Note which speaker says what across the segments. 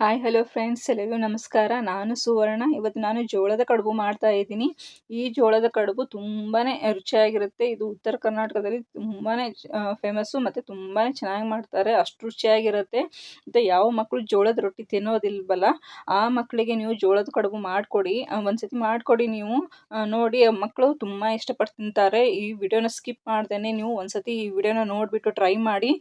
Speaker 1: Hi hello friends ಎಲ್ಲರಿಗೂ ನಮಸ್ಕಾರ. ನಾನು ಸುವರ್ಣ. ಇವತ್ತು ನಾನು ಜೋಳದ ಕಡುಬು ಮಾಡ್ತಾ ಇದ್ದೀನಿ. ಈ ಜೋಳದ ಕಡುಬು ತುಂಬಾ ರುಚಿಯಾಗಿರುತ್ತೆ. ಇದು ಉತ್ತರ ಕರ್ನಾಟಕದಲ್ಲಿ ತುಂಬಾ ಫೇಮಸ್ಸು ಮತ್ತು ತುಂಬಾ ಚೆನ್ನಾಗಿ ಮಾಡ್ತಾರೆ. ಅಷ್ಟು ರುಚಿಯಾಗಿರುತ್ತೆ. ಮತ್ತು ಯಾವ ಮಕ್ಕಳು ಜೋಳದ ರೊಟ್ಟಿ ತಿನ್ನೋದಿಲ್ವಲ್ಲ, ಆ ಮಕ್ಕಳಿಗೆ ನೀವು ಜೋಳದ ಕಡುಬು ಮಾಡಿಕೊಡಿ. ಒಂದ್ಸತಿ ಮಾಡಿಕೊಡಿ ನೀವು. ನೋಡಿ ಮಕ್ಕಳು ತುಂಬ ಇಷ್ಟಪಟ್ಟು ತಿಂತಾರೆ. ಈ ವಿಡಿಯೋನ ಸ್ಕಿಪ್ ಮಾಡ್ದೇನೆ ನೀವು ಒಂದ್ಸತಿ ಈ ವಿಡಿಯೋನ ನೋಡಿಬಿಟ್ಟು ಟ್ರೈ ಮಾಡಿ.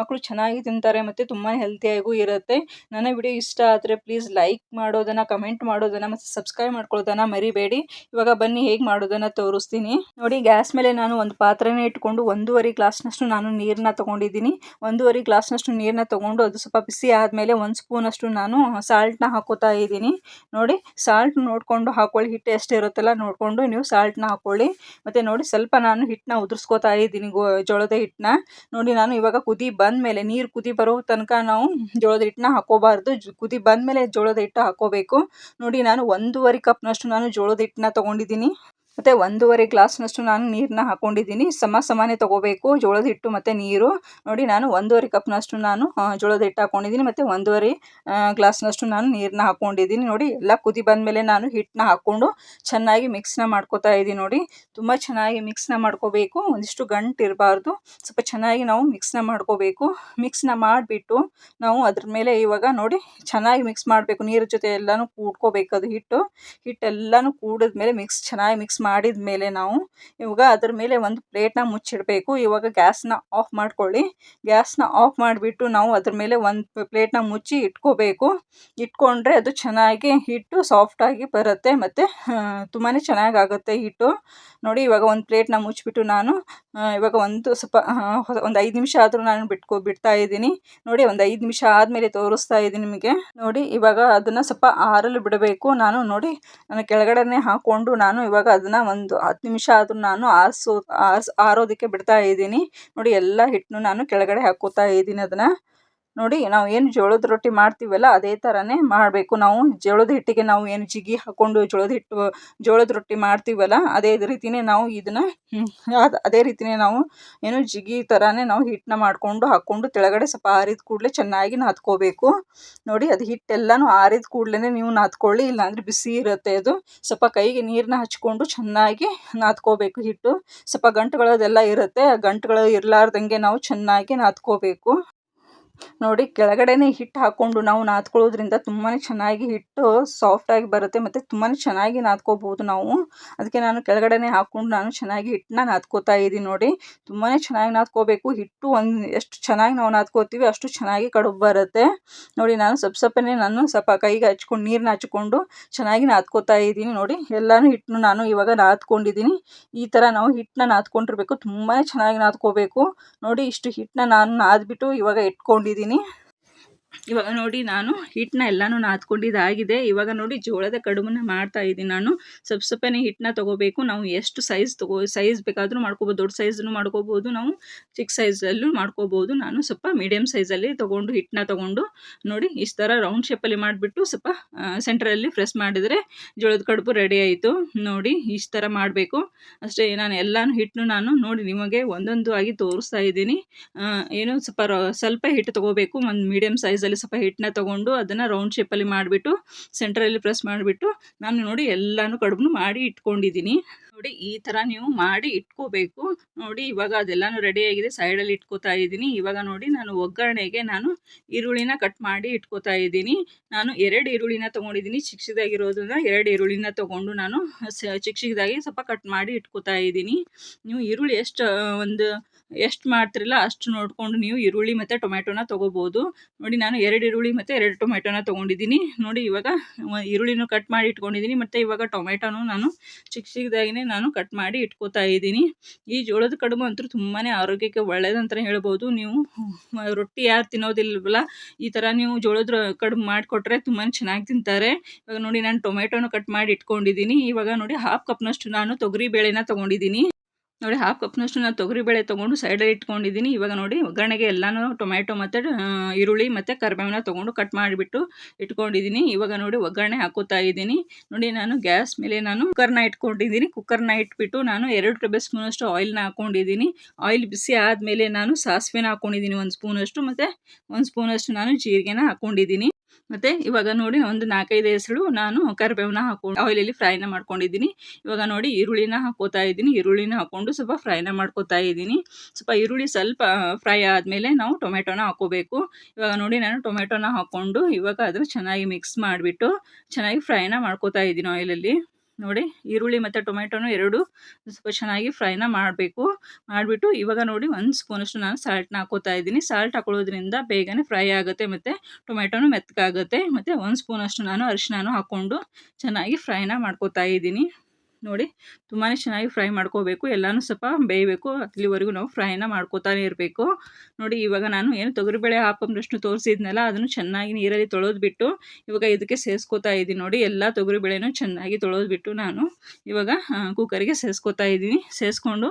Speaker 1: ಮಕ್ಕಳು ಚೆನ್ನಾಗಿ ತಿಂತಾರೆ, ಮತ್ತು ತುಂಬ ಹೆಲ್ತಿಯಾಗೂ ಇರುತ್ತೆ. ನನ್ನ ವಿಡಿಯೋ ಇಷ್ಟ ಆದರೆ ಪ್ಲೀಸ್ ಲೈಕ್ ಮಾಡೋದನ್ನು ಕಮೆಂಟ್ ಮಾಡೋದನ್ನು ಮತ್ತು ಸಬ್ಸ್ಕ್ರೈಬ್ ಮಾಡ್ಕೊಳ್ಳೋದನ್ನು ಮರಿಬೇಡಿ. ಇವಾಗ ಬನ್ನಿ ಹೇಗೆ ಮಾಡೋದನ್ನು ತೋರಿಸ್ತೀನಿ. ನೋಡಿ ಗ್ಯಾಸ್ ಮೇಲೆ ನಾನು ಒಂದು ಪಾತ್ರೆನೇ ಇಟ್ಕೊಂಡು ಒಂದೂವರೆ ಗ್ಲಾಸ್ನಷ್ಟು ನಾನು ನೀರನ್ನ ತೊಗೊಂಡಿದ್ದೀನಿ. ಒಂದೂವರೆ ಗ್ಲಾಸ್ನಷ್ಟು ನೀರನ್ನ ತೊಗೊಂಡು ಅದು ಸ್ವಲ್ಪ ಬಿಸಿ ಆದಮೇಲೆ ಒಂದು ಸ್ಪೂನಷ್ಟು ನಾನು ಸಾಲ್ಟ್ನ ಹಾಕೋತಾ ಇದ್ದೀನಿ. ನೋಡಿ ಸಾಲ್ಟ್ ನೋಡಿಕೊಂಡು ಹಾಕೊಳ್ಳಿ, ಹಿಟ್ಟು ಎಷ್ಟು ಇರುತ್ತಲ್ಲ ನೋಡಿಕೊಂಡು ನೀವು ಸಾಲ್ಟ್ನ ಹಾಕೊಳ್ಳಿ. ಮತ್ತು ನೋಡಿ ಸ್ವಲ್ಪ ನಾನು ಹಿಟ್ಟನ್ನ ಉದುರಿಸ್ಕೋತಾ ಇದ್ದೀನಿ ಗೋ, ಜೋಳದ ಹಿಟ್ಟನ್ನ. ನೋಡಿ ನಾನು ಇವಾಗ ಕುದಿ ಬಂದ ಮೇಲೆ ನೀರು ಕುದಿ ಬರೋ ತನಕ ನಾವು ಜೋಳದ ಹಿಟ್ಟನ್ನ ಹಾಕೋಬಾರ್ದು. ಕುದಿ ಬಂದಮೇಲೆ ಜೋಳದ ಹಿಟ್ಟು ಹಾಕೋಬೇಕು. ನೋಡಿ ನಾನು ಒಂದೂವರೆ ಕಪ್ನಷ್ಟು ನಾನು ಜೋಳದ ಹಿಟ್ಟನ್ನ ತೊಗೊಂಡಿದ್ದೀನಿ. ಮತ್ತು ಒಂದೂವರೆ ಗ್ಲಾಸ್ನಷ್ಟು ನಾನು ನೀರನ್ನ ಹಾಕ್ಕೊಂಡಿದ್ದೀನಿ ಸಮ ಸಮಾನೇ ತೊಗೋಬೇಕು. ಜೋಳದ ಹಿಟ್ಟು ಮತ್ತು ನೀರು. ನೋಡಿ, ನಾನು ಒಂದೂವರೆ ಕಪ್ನಷ್ಟು ನಾನು ಜೋಳದ ಹಿಟ್ಟು ಹಾಕ್ಕೊಂಡಿದ್ದೀನಿ ಮತ್ತು ಒಂದೂವರೆ ಗ್ಲಾಸ್ನಷ್ಟು ನಾನು ನೀರನ್ನ ಹಾಕ್ಕೊಂಡಿದ್ದೀನಿ ನೋಡಿ, ಎಲ್ಲ ಕುದಿ ಬಂದಮೇಲೆ ನಾನು ಹಿಟ್ಟನ್ನ ಹಾಕ್ಕೊಂಡು ಚೆನ್ನಾಗಿ ಮಿಕ್ಸ್ನ ಮಾಡ್ಕೋತಾ ಇದ್ದೀನಿ ನೋಡಿ. ತುಂಬ ಚೆನ್ನಾಗಿ ಮಿಕ್ಸ್ನ ಮಾಡ್ಕೋಬೇಕು. ಒಂದಿಷ್ಟು ಗಂಟು ಇರಬಾರ್ದು. ಸ್ವಲ್ಪ ಚೆನ್ನಾಗಿ ನಾವು ಮಿಕ್ಸ್ನ ಮಾಡ್ಕೋಬೇಕು. ಮಿಕ್ಸ್ನ ಮಾಡಿಬಿಟ್ಟು ನಾವು ಅದ್ರ ಮೇಲೆ ಇವಾಗ ನೋಡಿ, ಚೆನ್ನಾಗಿ ಮಿಕ್ಸ್ ಮಾಡಬೇಕು. ನೀರ ಜೊತೆ ಎಲ್ಲನೂ ಕೂಡ್ಕೋಬೇಕು ಅದು ಹಿಟ್ಟು. ಹಿಟ್ಟೆಲ್ಲನೂ ಕೂಡಿದ್ಮೇಲೆ ಮಿಕ್ಸ್, ಚೆನ್ನಾಗಿ ಮಿಕ್ಸ್ ಮಾಡಿದ ಮೇಲೆ ನಾವು ಇವಾಗ ಅದ್ರ ಮೇಲೆ ಒಂದು ಪ್ಲೇಟ್ನ ಮುಚ್ಚಿಡಬೇಕು. ಇವಾಗ ಗ್ಯಾಸ್ನ ಆಫ್ ಮಾಡ್ಕೊಳ್ಳಿ. ಗ್ಯಾಸ್ನ ಆಫ್ ಮಾಡಿಬಿಟ್ಟು ನಾವು ಅದ್ರ ಮೇಲೆ ಒಂದು ಪ್ಲೇಟ್ನ ಮುಚ್ಚಿ ಇಟ್ಕೋಬೇಕು. ಇಟ್ಕೊಂಡ್ರೆ ಅದು ಚೆನ್ನಾಗಿ ಹಿಟ್ಟು ಸಾಫ್ಟಾಗಿ ಬರುತ್ತೆ. ಮತ್ತು ತುಂಬಾ ಚೆನ್ನಾಗಾಗುತ್ತೆ ಹಿಟ್ಟು. ನೋಡಿ ಇವಾಗ ಒಂದು ಪ್ಲೇಟ್ನ ಮುಚ್ಚಿಬಿಟ್ಟು ನಾನು ಇವಾಗ ಒಂದು ಸ್ವಲ್ಪ ಒಂದು ಐದು ನಿಮಿಷ ಆದರೂ ನಾನು ಬಿಟ್ಕೊ, ಬಿಡ್ತಾ ಇದ್ದೀನಿ. ನೋಡಿ, ಒಂದು ಐದು ನಿಮಿಷ ಆದಮೇಲೆ ತೋರಿಸ್ತಾ ಇದ್ದೀನಿ ನಿಮಗೆ. ನೋಡಿ, ಇವಾಗ ಅದನ್ನು ಸ್ವಲ್ಪ ಆರಲು ಬಿಡಬೇಕು. ನಾನು ನೋಡಿ ನಾನು ಕೆಳಗಡೆನೆ ಹಾಕ್ಕೊಂಡು ನಾನು ಇವಾಗ ಅದನ್ನು ಒಂದು ಹತ್ತು ನಿಮಿಷ ಆದರೂ ನಾನು ಆರಿಸೋ, ಆರಿಸ್, ಆರೋದಕ್ಕೆ ಬಿಡ್ತಾ ಇದ್ದೀನಿ. ನೋಡಿ, ಎಲ್ಲ ಹಿಟ್ಟನ್ನು ನಾನು ಕೆಳಗಡೆ ಹಾಕೋತಾ ಇದ್ದೀನಿ ಅದನ್ನು. ನೋಡಿ, ನಾವು ಏನು ಜೋಳದ ರೊಟ್ಟಿ ಮಾಡ್ತೀವಲ್ಲ, ಅದೇ ಥರನೇ ಮಾಡಬೇಕು. ನಾವು ಜೋಳದ ಹಿಟ್ಟಿಗೆ ನಾವು ಏನು ಜಿಗಿ ಹಾಕ್ಕೊಂಡು ಜೋಳದ ಹಿಟ್ಟು, ಜೋಳದ ರೊಟ್ಟಿ ಮಾಡ್ತೀವಲ್ಲ, ಅದೇ ರೀತಿಯೇ ನಾವು ಇದನ್ನು ಅದು ರೀತಿಯೇ ನಾವು ಏನು ಜಿಗಿ ಥರನೇ ನಾವು ಹಿಟ್ಟನ್ನ ಮಾಡಿಕೊಂಡು ಹಾಕ್ಕೊಂಡು ಕೆಳಗಡೆ ಸ್ವಲ್ಪ ಆರಿದ ಕೂಡಲೇ ಚೆನ್ನಾಗಿ ನಾದ್ಕೋಬೇಕು. ನೋಡಿ, ಅದು ಹಿಟ್ಟೆಲ್ಲನೂ ಆರಿದ ಕೂಡಲೇ ನೀವು ನಾದ್ಕೊಳ್ಳಿ, ಇಲ್ಲಾಂದರೆ ಬಿಸಿ ಇರುತ್ತೆ ಅದು. ಸ್ವಲ್ಪ ಕೈಗೆ ನೀರನ್ನ ಹಚ್ಕೊಂಡು ಚೆನ್ನಾಗಿ ನಾದ್ಕೋಬೇಕು ಹಿಟ್ಟು. ಸ್ವಲ್ಪ ಗಂಟುಗಳದೆಲ್ಲ ಇರುತ್ತೆ ಆ ಗಂಟುಗಳು ಇರಲಾರ್ದಂಗೆ ನಾವು ಚೆನ್ನಾಗಿ ನಾದ್ಕೋಬೇಕು. ನೋಡಿ ಕೆಳಗಡೆನೆ ಹಿಟ್ಟು ಹಾಕ್ಕೊಂಡು ನಾವು ನಾದ್ಕೊಳ್ಳೋದ್ರಿಂದ ತುಂಬಾ ಚೆನ್ನಾಗಿ ಹಿಟ್ಟು ಸಾಫ್ಟಾಗಿ ಬರುತ್ತೆ ಮತ್ತು ತುಂಬಾ ಚೆನ್ನಾಗಿ ನಾದ್ಕೋಬೋದು ನಾವು. ಅದಕ್ಕೆ ನಾನು ಕೆಳಗಡೆನೆ ಹಾಕ್ಕೊಂಡು ನಾನು ಚೆನ್ನಾಗಿ ಹಿಟ್ಟನ್ನ ನಾದ್ಕೋತಾ ಇದ್ದೀನಿ ನೋಡಿ. ತುಂಬಾ ಚೆನ್ನಾಗಿ ನಾದ್ಕೋಬೇಕು. ಹಿಟ್ಟು ಒಂದು ಎಷ್ಟು ಚೆನ್ನಾಗಿ ನಾವು ನಾದ್ಕೋತೀವಿ ಅಷ್ಟು ಚೆನ್ನಾಗಿ ಕಡುಬು ಬರುತ್ತೆ. ನೋಡಿ ನಾನು ಸ್ವಲ್ಪ ಸ್ವಲ್ಪನೇ ನಾನು ಸ್ವಲ್ಪ ಕೈಗೆ ಹಚ್ಕೊಂಡು ನೀರನ್ನ ಹಚ್ಕೊಂಡು ಚೆನ್ನಾಗಿ ನಾದ್ಕೋತಾ ಇದ್ದೀನಿ ನೋಡಿ. ಎಲ್ಲನೂ ಹಿಟ್ಟನ್ನು ನಾನು ಇವಾಗ ನಾದ್ಕೊಂಡಿದ್ದೀನಿ. ಈ ಥರ ನಾವು ಹಿಟ್ಟನ್ನ ನಾದ್ಕೊಂಡಿರ್ಬೇಕು. ತುಂಬಾ ಚೆನ್ನಾಗಿ ನಾದ್ಕೋಬೇಕು. ನೋಡಿ ಇಷ್ಟು ಹಿಟ್ಟನ್ನ ನಾನು ನಾದ್ಬಿಟ್ಟು ಇವಾಗ ಇಟ್ಕೊಂಡಿದ್ದೀನಿ ಇದ್ದೀನಿ ಇವಾಗ ನೋಡಿ ನಾನು ಹಿಟ್ಟನ್ನ ಎಲ್ಲನೂ ನಾದ್ಕೊಂಡಿದ್ದಾಗಿದೆ ಇವಾಗ ನೋಡಿ ಜೋಳದ ಕಡುಬನ್ನ ಮಾಡ್ತಾ ಇದ್ದೀನಿ ನಾನು. ಸ್ವಲ್ಪ ಸ್ವಲ್ಪನೇ ಹಿಟ್ಟನ್ನ ತೊಗೋಬೇಕು. ನಾವು ಎಷ್ಟು ಸೈಜ್ ತಗೋ ಸೈಜ್ ಬೇಕಾದರೂ ಮಾಡ್ಕೋಬೋದು. ದೊಡ್ಡ ಸೈಜನ್ನು ಮಾಡ್ಕೋಬೋದು ನಾವು. ಚಿಕ್ಕ ಸೈಜಲ್ಲೂ ಮಾಡ್ಕೋಬೋದು. ನಾನು ಸ್ವಲ್ಪ ಮೀಡಿಯಮ್ ಸೈಜಲ್ಲಿ ತೊಗೊಂಡು ಹಿಟ್ಟನ್ನ ತೊಗೊಂಡು ನೋಡಿ ಇಷ್ಟು ಥರ ರೌಂಡ್ ಶೇಪಲ್ಲಿ ಮಾಡಿಬಿಟ್ಟು ಸ್ವಲ್ಪ ಸೆಂಟ್ರಲ್ಲಿ ಪ್ರೆಸ್ ಮಾಡಿದರೆ ಜೋಳದ ಕಡುಬು ರೆಡಿ ಆಯಿತು. ನೋಡಿ ಇಷ್ಟು ಥರ ಮಾಡಬೇಕು. ಅಷ್ಟೇ ನಾನು ಎಲ್ಲನೂ ಹಿಟ್ಟನ್ನು ನಾನು ನೋಡಿ ನಿಮಗೆ ಒಂದೊಂದು ಆಗಿ ತೋರಿಸ್ತಾ ಇದ್ದೀನಿ. ಏನು ಸ್ವಲ್ಪ ಸ್ವಲ್ಪ ಹಿಟ್ಟು ತೊಗೋಬೇಕು. ಒಂದು ಮೀಡಿಯಮ್ ಸೈಜಲ್ಲಿ ಸ್ವಲ್ಪ ಹಿಟ್ಟನ್ನ ತೊಗೊಂಡು ಅದನ್ನು ರೌಂಡ್ ಶೇಪಲ್ಲಿ ಮಾಡಿಬಿಟ್ಟು ಸೆಂಟ್ರಲ್ಲಿ ಪ್ರೆಸ್ ಮಾಡಿಬಿಟ್ಟು, ನಾನು ನೋಡಿ ಎಲ್ಲನೂ ಕಡುಬು ಮಾಡಿ ಇಟ್ಕೊಂಡಿದ್ದೀನಿ ನೋಡಿ ಈ ಥರ ನೀವು ಮಾಡಿ ಇಟ್ಕೋಬೇಕು. ನೋಡಿ ಇವಾಗ ಅದೆಲ್ಲನೂ ರೆಡಿಯಾಗಿದೆ ಸೈಡಲ್ಲಿ ಇಟ್ಕೋತಾ ಇದ್ದೀನಿ ಇವಾಗ ನೋಡಿ ನಾನು ಒಗ್ಗರಣೆಗೆ ನಾನು ಈರುಳ್ಳಿನ ಕಟ್ ಮಾಡಿ ಇಟ್ಕೋತಾ ಇದ್ದೀನಿ ನಾನು ಎರಡು ಈರುಳ್ಳಿನ ತೊಗೊಂಡಿದ್ದೀನಿ ಚಿಕ್ಕದಾಗಿರೋದನ್ನ ಎರಡು ಈರುಳ್ಳಿನ ತೊಗೊಂಡು ನಾನು ಚಿಕ್ಕದಾಗಿ ಸ್ವಲ್ಪ ಕಟ್ ಮಾಡಿ ಇಟ್ಕೋತಾ ಇದ್ದೀನಿ ನೀವು ಈರುಳ್ಳಿ ಎಷ್ಟು ಒಂದು ಎಷ್ಟು ಮಾಡ್ತಿರಲ್ಲ ಅಷ್ಟು ನೋಡಿಕೊಂಡು ನೀವು ಈರುಳ್ಳಿ ಮತ್ತು ಟೊಮೆಟೊನ ತೊಗೋಬೋದು. ನೋಡಿ ನಾನು ಎರಡು ಈರುಳ್ಳಿ ಮತ್ತು ಎರಡು ಟೊಮೆಟೊನ ತೊಗೊಂಡಿದ್ದೀನಿ. ನೋಡಿ ಇವಾಗ ಈರುಳ್ಳಿನೂ ಕಟ್ ಮಾಡಿ ಇಟ್ಕೊಂಡಿದ್ದೀನಿ ಮತ್ತು ಇವಾಗ ಟೊಮೆಟೊನೂ ನಾನು ಚಿಕ್ಕ ಚಿಕ್ಕದಾಗಿನೇ ನಾನು ಕಟ್ ಮಾಡಿ ಇಟ್ಕೋತಾ ಇದ್ದೀನಿ. ಈ ಜೋಳದ ಕಡುಬು ಅಂತೂ ತುಂಬಾ ಆರೋಗ್ಯಕ್ಕೆ ಒಳ್ಳೆಯದಂತ ಹೇಳ್ಬೋದು. ನೀವು ರೊಟ್ಟಿ ಯಾರು ತಿನ್ನೋದಿಲ್ವಲ್ಲ, ಈ ಥರ ನೀವು ಜೋಳದ ಕಡುಬು ಮಾಡಿಕೊಟ್ರೆ ತುಂಬಾ ಚೆನ್ನಾಗಿ ತಿಂತಾರೆ. ಇವಾಗ ನೋಡಿ ನಾನು ಟೊಮೆಟೊನು ಕಟ್ ಮಾಡಿ ಇಟ್ಕೊಂಡಿದ್ದೀನಿ. ಇವಾಗ ನೋಡಿ ಹಾಫ್ ಕಪ್ನಷ್ಟು ನಾನು ತೊಗರಿ ಬೇಳೆನ ತೊಗೊಂಡಿದ್ದೀನಿ. ನೋಡಿ ಹಾಫ್ ಕಪ್ನಷ್ಟು ನಾನು ತೊಗರಿಬೇಳೆ ತೊಗೊಂಡು ಸೈಡಲ್ಲಿ ಇಟ್ಕೊಂಡಿದ್ದೀನಿ. ಇವಾಗ ನೋಡಿ ಒಗ್ಗರಣೆಗೆ ಎಲ್ಲನೂ ಟೊಮ್ಯಾಟೊ ಮತ್ತು ಈರುಳ್ಳಿ ಮತ್ತು ಕರಿಬೇವನ್ನ ತೊಗೊಂಡು ಕಟ್ ಮಾಡಿಬಿಟ್ಟು ಇಟ್ಕೊಂಡಿದ್ದೀನಿ. ಇವಾಗ ನೋಡಿ ಒಗ್ಗರಣೆ ಹಾಕೋತಾ ಇದ್ದೀನಿ. ನೋಡಿ ನಾನು ಗ್ಯಾಸ್ ಮೇಲೆ ನಾನು ಕುಕ್ಕರ್ನ ಇಟ್ಕೊಂಡಿದ್ದೀನಿ. ಕುಕ್ಕರ್ನ ಇಟ್ಬಿಟ್ಟು ನಾನು ಎರಡು ಟೇಬಲ್ ಸ್ಪೂನಷ್ಟು ಆಯಿಲ್ನ ಹಾಕ್ಕೊಂಡಿದ್ದೀನಿ ಆಯಿಲ್ ಬಿಸಿ ಆದಮೇಲೆ ನಾನು ಸಾಸಿವೆನ ಹಾಕೊಂಡಿದ್ದೀನಿ. ಒಂದು ಸ್ಪೂನಷ್ಟು ಮತ್ತು ಒಂದು ಸ್ಪೂನಷ್ಟು ನಾನು ಜೀರಿಗೆನ ಹಾಕ್ಕೊಂಡಿದ್ದೀನಿ ಮತ್ತು ಇವಾಗ ನೋಡಿ ಒಂದು ನಾಲ್ಕೈದು ಹೆಸರು ನಾನು ಕರಿಬೇವನ್ನ ಹಾಕೊಂಡು ಆಯಿಲಲ್ಲಿ ಫ್ರೈನ ಮಾಡ್ಕೊಂಡಿದ್ದೀನಿ. ಇವಾಗ ನೋಡಿ ಈರುಳ್ಳಿನ ಹಾಕೋತಾ ಇದ್ದೀನಿ. ಈರುಳ್ಳಿನ ಹಾಕೊಂಡು ಸ್ವಲ್ಪ ಫ್ರೈನ ಮಾಡ್ಕೋತಾ ಇದ್ದೀನಿ. ಸ್ವಲ್ಪ ಈರುಳ್ಳಿ ಸ್ವಲ್ಪ ಫ್ರೈ ಆದಮೇಲೆ ನಾವು ಟೊಮೆಟೊನ ಹಾಕೋಬೇಕು. ಇವಾಗ ನೋಡಿ ನಾನು ಟೊಮೆಟೊನ ಹಾಕ್ಕೊಂಡು ಇವಾಗ ಅದನ್ನು ಚೆನ್ನಾಗಿ ಮಿಕ್ಸ್ ಮಾಡಿಬಿಟ್ಟು ಚೆನ್ನಾಗಿ ಫ್ರೈನ ಮಾಡ್ಕೋತಾ ಇದ್ದೀನಿ ಆಯಿಲಲ್ಲಿ ನೋಡಿ ಈರುಳ್ಳಿ ಮತ್ತು ಟೊಮೆಟೊನು ಎರಡು ಸ್ವಲ್ಪ ಚೆನ್ನಾಗಿ ಫ್ರೈನ ಮಾಡಬೇಕು. ಮಾಡಿಬಿಟ್ಟು ಇವಾಗ ನೋಡಿ ಒಂದು ಸ್ಪೂನಷ್ಟು ನಾನು ಸಾಲ್ಟ್ನ ಹಾಕೋತಾ ಇದ್ದೀನಿ. ಸಾಲ್ಟ್ ಹಾಕೊಳ್ಳೋದ್ರಿಂದ ಬೇಗನೆ ಫ್ರೈ ಆಗುತ್ತೆ ಮತ್ತು ಟೊಮೆಟೊನು ಮೆತ್ತಗಾಗುತ್ತೆ. ಮತ್ತು ಒಂದು ಸ್ಪೂನಷ್ಟು ನಾನು ಅರಿಶಿನ ಹಾಕ್ಕೊಂಡು ಚೆನ್ನಾಗಿ ಫ್ರೈನ ಮಾಡ್ಕೋತಾ ಇದ್ದೀನಿ. ನೋಡಿ ತುಂಬಾ ಚೆನ್ನಾಗಿ ಫ್ರೈ ಮಾಡ್ಕೋಬೇಕು. ಎಲ್ಲನೂ ಸ್ವಲ್ಪ ಬೇಯಬೇಕು. ಅಲ್ಲಿವರೆಗೂ ನಾವು ಫ್ರೈನ ಮಾಡ್ಕೋತಾನೆ ಇರಬೇಕು. ನೋಡಿ ಇವಾಗ ನಾನು ಏನು ತೊಗರಿಬೇಳೆ ಹಾಕೊಂಡಷ್ಟು ತೋರಿಸಿದ್ನಲ್ಲ, ಅದನ್ನು ಚೆನ್ನಾಗಿ ನೀರಲ್ಲಿ ತೊಳೆದ್ಬಿಟ್ಟು ಇವಾಗ ಇದಕ್ಕೆ ಸೇರಿಸ್ಕೋತಾ ಇದ್ದೀನಿ. ನೋಡಿ ಎಲ್ಲ ತೊಗರಿಬೇಳೆನೂ ಚೆನ್ನಾಗಿ ತೊಳೆದ್ಬಿಟ್ಟು ನಾನು ಇವಾಗ ಕುಕ್ಕರಿಗೆ ಸೇರಿಸ್ಕೋತಾ ಇದ್ದೀನಿ. ಸೇರಿಸ್ಕೊಂಡು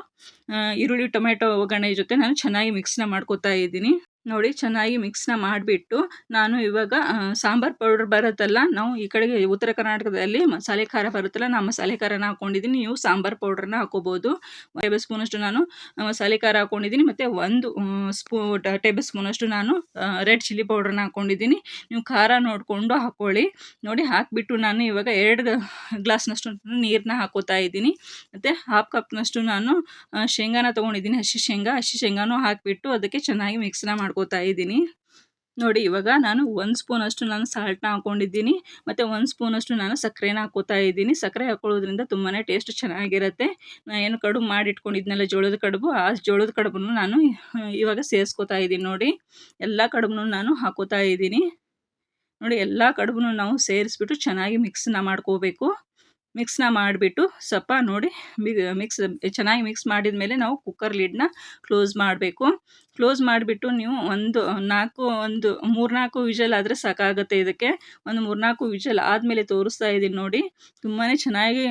Speaker 1: ಈರುಳ್ಳಿ ಟೊಮೆಟೊ ಒಗ್ಗರಣೆ ಜೊತೆ ನಾನು ಚೆನ್ನಾಗಿ ಮಿಕ್ಸ್ನ ಮಾಡ್ಕೋತಾ ಇದ್ದೀನಿ. ನೋಡಿ ಚೆನ್ನಾಗಿ ಮಿಕ್ಸ್ನ ಮಾಡಿಬಿಟ್ಟು ನಾನು ಇವಾಗ ಸಾಂಬಾರು ಪೌಡರ್ ಬರುತ್ತಲ್ಲ, ನಾವು ಈ ಕಡೆಗೆ ಉತ್ತರ ಕರ್ನಾಟಕದಲ್ಲಿ ಮಸಾಲೆ ಖಾರ ಬರುತ್ತಲ್ಲ ನಾನು ಮಸಾಲೆ ಖಾರನ ಹಾಕ್ಕೊಂಡಿದ್ದೀನಿ ನೀವು ಸಾಂಬಾರು ಪೌಡ್ರನ್ನ ಹಾಕೋಬೋದು. ಟೇಬಲ್ ಸ್ಪೂನಷ್ಟು ನಾನು ಮಸಾಲೆ ಖಾರ ಹಾಕ್ಕೊಂಡಿದ್ದೀನಿ ಮತ್ತು ಒಂದು ಸ್ಪೂ ಟೇಬಲ್ ಸ್ಪೂನಷ್ಟು ನಾನು ರೆಡ್ ಚಿಲ್ಲಿ ಪೌಡ್ರನ್ನ ಹಾಕ್ಕೊಂಡಿದ್ದೀನಿ ನೀವು ಖಾರ ನೋಡಿಕೊಂಡು ಹಾಕ್ಕೊಳ್ಳಿ ನೋಡಿ ಹಾಕಿಬಿಟ್ಟು ನಾನು ಇವಾಗ ಎರಡು ಗ್ಲಾಸ್ನಷ್ಟು ನೀರನ್ನ ಹಾಕೋತಾ ಇದ್ದೀನಿ. ಮತ್ತು ಹಾಫ್ ಕಪ್ನಷ್ಟು ನಾನು ಶೇಂಗಾನ ತೊಗೊಂಡಿದ್ದೀನಿ. ಹಸಿ ಶೇಂಗಾ, ಹಸಿ ಶೇಂಗಾನೂ ಹಾಕಿಬಿಟ್ಟು ಅದಕ್ಕೆ ಚೆನ್ನಾಗಿ ಮಿಕ್ಸ್ನ ಮಾಡಿ ಮಾಡ್ಕೋತಾ ಇದ್ದೀನಿ. ನೋಡಿ, ಇವಾಗ ನಾನು ಒಂದು ಸ್ಪೂನಷ್ಟು ನಾನು ಸಾಲ್ಟ್ನ ಹಾಕ್ಕೊಂಡಿದ್ದೀನಿ ಮತ್ತು ಒಂದು ಸ್ಪೂನಷ್ಟು ನಾನು ಸಕ್ಕರೆನ ಹಾಕೋತಾ ಇದ್ದೀನಿ. ಸಕ್ಕರೆ ಹಾಕೊಳ್ಳೋದ್ರಿಂದ ತುಂಬಾ ಟೇಸ್ಟ್ ಚೆನ್ನಾಗಿರುತ್ತೆ. ನಾನು ಏನು ಕಡುಬು ಮಾಡಿಟ್ಕೊಂಡಿದ್ನಲ್ಲ ಜೋಳದ ಕಡುಬು, ಆ ಜೋಳದ ಕಡುಬನ್ನು ನಾನು ಇವಾಗ ಸೇರಿಸ್ಕೋತಾ ಇದ್ದೀನಿ ನೋಡಿ. ಎಲ್ಲ ಕಡುಬನ್ನು ನಾನು ಹಾಕೋತಾ ಇದ್ದೀನಿ. ನೋಡಿ, ಎಲ್ಲ ಕಡುಬನ್ನು ನಾವು ಸೇರಿಸ್ಬಿಟ್ಟು ಚೆನ್ನಾಗಿ ಮಿಕ್ಸ್ನ ಮಾಡ್ಕೋಬೇಕು. ಮಿಕ್ಸ್ನ ಮಾಡಿಬಿಟ್ಟು ಸ್ವಲ್ಪ ನೋಡಿ ಮಿಕ್ಸ್, ಚೆನ್ನಾಗಿ ಮಿಕ್ಸ್ ಮಾಡಿದ ಮೇಲೆ ನಾವು ಕುಕ್ಕರ್ ಲಿಡ್ನ ಕ್ಲೋಸ್ ಮಾಡಬೇಕು. ಕ್ಲೋಸ್ ಮಾಡಿಬಿಟ್ಟು ನೀವು ಒಂದು, ನಾಲ್ಕು, ಒಂದು, ಮೂರ್ನಾಲ್ಕು ವಿಷಲ್ ಆದರೆ ಸಾಕಾಗುತ್ತೆ ಇದಕ್ಕೆ. ಒಂದು ಮೂರ್ನಾಲ್ಕು ವಿಷಲ್ ಆದಮೇಲೆ ತೋರಿಸ್ತಾ ಇದ್ದೀನಿ ನೋಡಿ. ತುಂಬಾ ಚೆನ್ನಾಗಿ,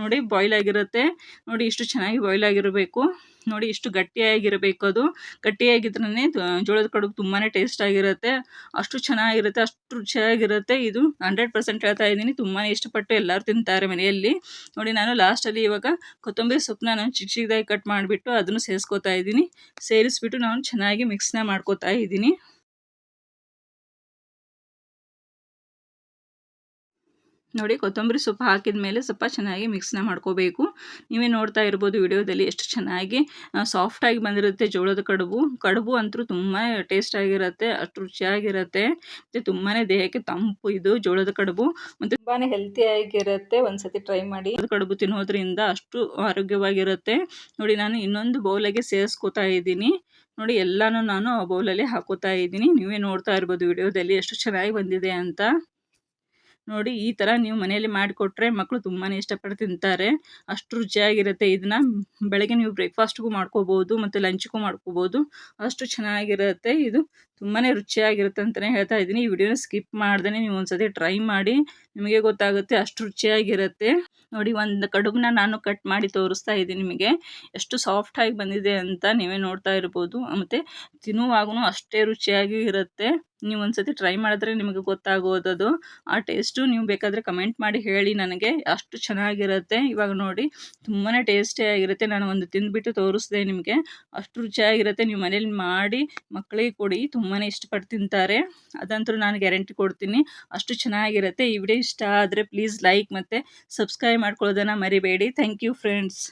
Speaker 1: ನೋಡಿ ಬಾಯ್ಲ್ ಆಗಿರುತ್ತೆ. ನೋಡಿ, ಇಷ್ಟು ಚೆನ್ನಾಗಿ ಬಾಯ್ಲ್ ಆಗಿರಬೇಕು. ನೋಡಿ ಇಷ್ಟು ಗಟ್ಟಿಯಾಗಿರಬೇಕು ಅದು. ಗಟ್ಟಿಯಾಗಿದ್ರೇ ಜೋಳದ ಕಡುಬು ತುಂಬಾ ಟೇಸ್ಟ್ ಆಗಿರುತ್ತೆ. ಅಷ್ಟು ಚೆನ್ನಾಗಿರುತ್ತೆ, ಅಷ್ಟು ರುಚಿಯಾಗಿರುತ್ತೆ. ಇದು ಹಂಡ್ರೆಡ್ ಪರ್ಸೆಂಟ್ ಹೇಳ್ತಾ ಇದ್ದೀನಿ. ತುಂಬಾ ಇಷ್ಟಪಟ್ಟು ಎಲ್ಲರೂ ತಿಂತಾರೆ ಮನೆಯಲ್ಲಿ. ನೋಡಿ ನಾನು ಲಾಸ್ಟಲ್ಲಿ ಇವಾಗ ಕೊತ್ತಂಬರಿ ಸೊಪ್ಪನ್ನ ನಾನು ಚಿಕ್ಕ ಚಿಕ್ಕದಾಗಿ ಕಟ್ ಮಾಡಿಬಿಟ್ಟು ಅದನ್ನು ಸೇರಿಸ್ಕೋತಾ ಇದ್ದೀನಿ. ಸೇರಿಸ್ಬಿಟ್ಟು ನಾನು ಚೆನ್ನಾಗಿ ಮಿಕ್ಸ್ನ ಮಾಡ್ಕೋತಾ ಇದ್ದೀನಿ. ನೋಡಿ, ಕೊತ್ತಂಬರಿ ಸೊಪ್ಪು ಹಾಕಿದ ಮೇಲೆ ಸ್ವಲ್ಪ ಚೆನ್ನಾಗಿ ಮಿಕ್ಸ್ನ ಮಾಡ್ಕೋಬೇಕು. ನೀವೇ ನೋಡ್ತಾ ಇರ್ಬೋದು ವಿಡಿಯೋದಲ್ಲಿ ಎಷ್ಟು ಚೆನ್ನಾಗಿ ಸಾಫ್ಟಾಗಿ ಬಂದಿರುತ್ತೆ ಜೋಳದ ಕಡುಬು. ಕಡುಬು ಅಂತೂ ತುಂಬಾ ಟೇಸ್ಟಾಗಿರುತ್ತೆ ಅಷ್ಟು ರುಚಿಯಾಗಿರುತ್ತೆ. ಮತ್ತು ತುಂಬಾ ದೇಹಕ್ಕೆ ತಂಪು ಇದು ಜೋಳದ ಕಡುಬು. ಮತ್ತು ತುಂಬಾ ಹೆಲ್ತಿಯಾಗಿರುತ್ತೆ ಒಂದ್ಸತಿ ಟ್ರೈ ಮಾಡಿ. ಕಡುಬು ತಿನ್ನೋದ್ರಿಂದ ಅಷ್ಟು ಆರೋಗ್ಯವಾಗಿರುತ್ತೆ. ನೋಡಿ, ನಾನು ಇನ್ನೊಂದು ಬೌಲಿಗೆ ಸೇರಿಸ್ಕೋತಾ ಇದ್ದೀನಿ. ನೋಡಿ, ಎಲ್ಲನೂ ನಾನು ಆ ಬೌಲಲ್ಲಿ ಹಾಕೋತಾ ಇದ್ದೀನಿ. ನೀವೇ ನೋಡ್ತಾ ಇರ್ಬೋದು ವಿಡಿಯೋದಲ್ಲಿ ಎಷ್ಟು ಚೆನ್ನಾಗಿ ಬಂದಿದೆ ಅಂತ. ನೋಡಿ ಈ ಥರ ನೀವು ಮನೆಯಲ್ಲಿ ಮಾಡಿಕೊಟ್ರೆ ಮಕ್ಕಳು ತುಂಬಾ ಇಷ್ಟಪಟ್ಟು ತಿಂತಾರೆ. ಅಷ್ಟು ರುಚಿಯಾಗಿರುತ್ತೆ ಇದನ್ನ ಬೆಳಗ್ಗೆ ನೀವು ಬ್ರೇಕ್ಫಾಸ್ಟ್ಗೂ ಮಾಡ್ಕೋಬೋದು, ಮತ್ತು ಲಂಚ್ಗೂ ಮಾಡ್ಕೋಬೋದು. ಅಷ್ಟು ಚೆನ್ನಾಗಿರುತ್ತೆ. ಇದು ತುಂಬಾ ರುಚಿಯಾಗಿರುತ್ತೆ ಅಂತಲೇ ಹೇಳ್ತಾ ಇದ್ದೀನಿ. ಈ ವಿಡಿಯೋನ ಸ್ಕಿಪ್ ಮಾಡ್ದೇ ನೀವು ಒಂದ್ಸತಿ ಟ್ರೈ ಮಾಡಿ. ನಿಮಗೆ ಗೊತ್ತಾಗುತ್ತೆ ಅಷ್ಟು ರುಚಿಯಾಗಿರುತ್ತೆ. ನೋಡಿ ಒಂದು ಕಡುಬನ್ನ ನಾನು ಕಟ್ ಮಾಡಿ ತೋರಿಸ್ತಾ ಇದ್ದೀನಿ ನಿಮಗೆ. ಎಷ್ಟು ಸಾಫ್ಟಾಗಿ ಬಂದಿದೆ ಅಂತ ನೀವೇ ನೋಡ್ತಾ ಇರ್ಬೋದು. ಮತ್ತು ತಿನ್ನುವಾಗೂ ಅಷ್ಟೇ ರುಚಿಯಾಗಿ ಇರುತ್ತೆ. ನೀವು ಒಂದ್ಸತಿ ಟ್ರೈ ಮಾಡಿದ್ರೆ ನಿಮಗೆ ಗೊತ್ತಾಗೋದದು. ಆ ಟೇಸ್ಟು ನೀವು ಬೇಕಾದರೆ ಕಮೆಂಟ್ ಮಾಡಿ ಹೇಳಿ ನನಗೆ. ಅಷ್ಟು ಚೆನ್ನಾಗಿರುತ್ತೆ. ಇವಾಗ ನೋಡಿ ತುಂಬಾ ಟೇಸ್ಟಿಯಾಗಿರುತ್ತೆ ನಾನು ಒಂದು ತಿಂದುಬಿಟ್ಟು ತೋರಿಸಿದೆ ನಿಮಗೆ. ಅಷ್ಟು ರುಚಿಯಾಗಿರುತ್ತೆ. ನೀವು ಮನೇಲಿ ಮಾಡಿ ಮಕ್ಕಳಿಗೆ ಕೊಡಿ. ತುಂಬಾ ಇಷ್ಟಪಟ್ಟು ತಿಂತಾರೆ. ಅದಂತೂ ನಾನು ಗ್ಯಾರಂಟಿ ಕೊಡ್ತೀನಿ. ಅಷ್ಟು ಚೆನ್ನಾಗಿರುತ್ತೆ. ಈ ವಿಡಿಯೋ ಇಷ್ಟ ಆದರೆ ಪ್ಲೀಸ್ ಲೈಕ್ ಮತ್ತು ಸಬ್ಸ್ಕ್ರೈಬ್ ಮಾಡ್ಕೊಳ್ಳೋದನ್ನು ಮರಿಬೇಡಿ. Thank you friends